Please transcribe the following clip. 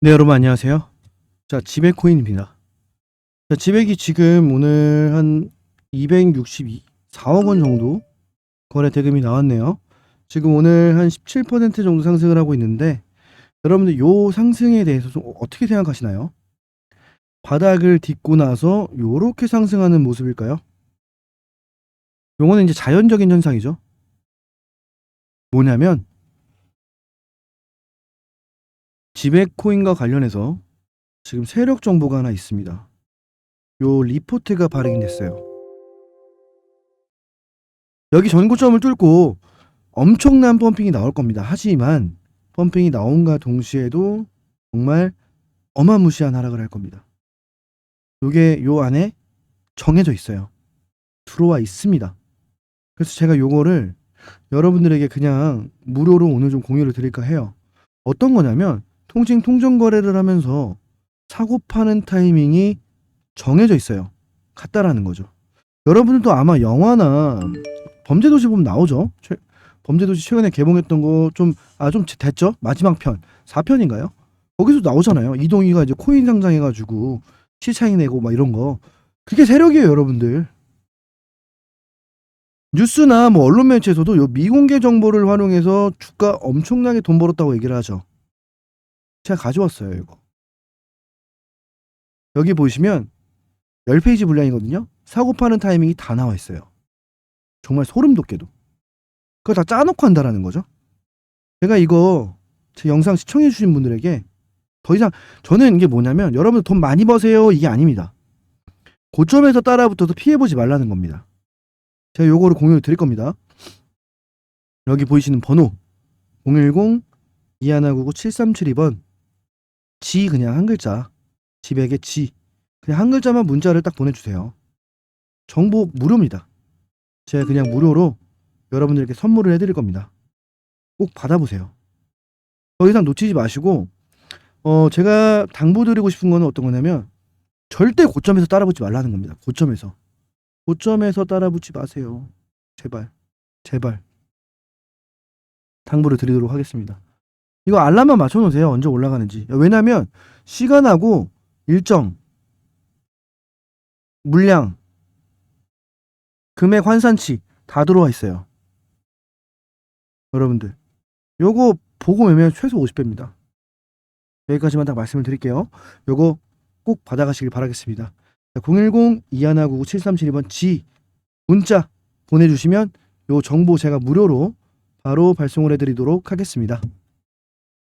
네, 여러분 안녕하세요. 자, 지백 코인입니다. 자, 지백이 지금 오늘 한 264억 원 정도 거래 대금이 나왔네요. 지금 오늘 한 17% 정도 상승을 하고 있는데 여러분들 요 상승에 대해서 좀 어떻게 생각하시나요? 바닥을 딛고 나서 요렇게 상승하는 모습일까요? 요거는 이제 자연적인 현상이죠. 뭐냐면 지백 코인과 관련해서 지금 세력 정보가 하나 있습니다. 요 리포트가 발행이 됐어요. 여기 전고점을 뚫고 엄청난 펌핑이 나올 겁니다. 하지만 펌핑이 나온과 동시에도 정말 어마무시한 하락을 할 겁니다. 요게 요 안에 정해져 있어요. 들어와 있습니다. 그래서 제가 요거를 여러분들에게 그냥 무료로 오늘 좀 공유를 드릴까 해요. 어떤 거냐면 통신 통정 거래를 하면서 사고 파는 타이밍이 정해져 있어요. 같다라는 거죠. 여러분들도 아마 영화나 범죄도시 보면 나오죠. 최, 범죄도시 최근에 개봉했던 거 좀 아 좀 됐죠? 마지막 편 4편인가요? 거기서 나오잖아요. 이동희가 이제 코인 상장해가지고 시차익 내고 막 이런 거 그게 세력이에요, 여러분들. 뉴스나 뭐 언론 매체에서도 요 미공개 정보를 활용해서 주가 엄청나게 돈 벌었다고 얘기를 하죠. 제가 가져왔어요, 이거. 여기 보시면 10페이지 분량이거든요. 사고 파는 타이밍이 다 나와 있어요. 정말 소름 돋게도. 그거 다 짜놓고 한다라는 거죠. 제가 이거 제 영상 시청해 주신 분들에게 더 이상 저는 이게 뭐냐면 여러분 돈 많이 버세요 이게 아닙니다. 고점에서 따라붙어서 피해보지 말라는 겁니다. 제가 요거를 공유를 드릴 겁니다. 여기 보이시는 번호 010 2199 7372번 지 그냥 한 글자 지백의 지 그냥 한 글자만 문자를 딱 보내주세요. 정보 무료입니다. 제가 그냥 무료로 여러분들께 선물을 해드릴 겁니다. 꼭 받아보세요. 더 이상 놓치지 마시고 어 제가 당부드리고 싶은 거는 어떤 거냐면 절대 고점에서 따라붙지 말라는 겁니다. 고점에서 고점에서 따라붙지 마세요. 제발 제발 당부를 드리도록 하겠습니다. 이거 알람만 맞춰놓으세요. 언제 올라가는지. 왜냐면 시간하고 일정, 물량, 금액 환산치 다 들어와 있어요. 여러분들 요거 보고 매면 최소 50배입니다. 여기까지만 딱 말씀을 드릴게요. 요거 꼭 받아가시길 바라겠습니다. 010-2199-7372번 G 문자 보내주시면 요 정보 제가 무료로 바로 발송을 해드리도록 하겠습니다.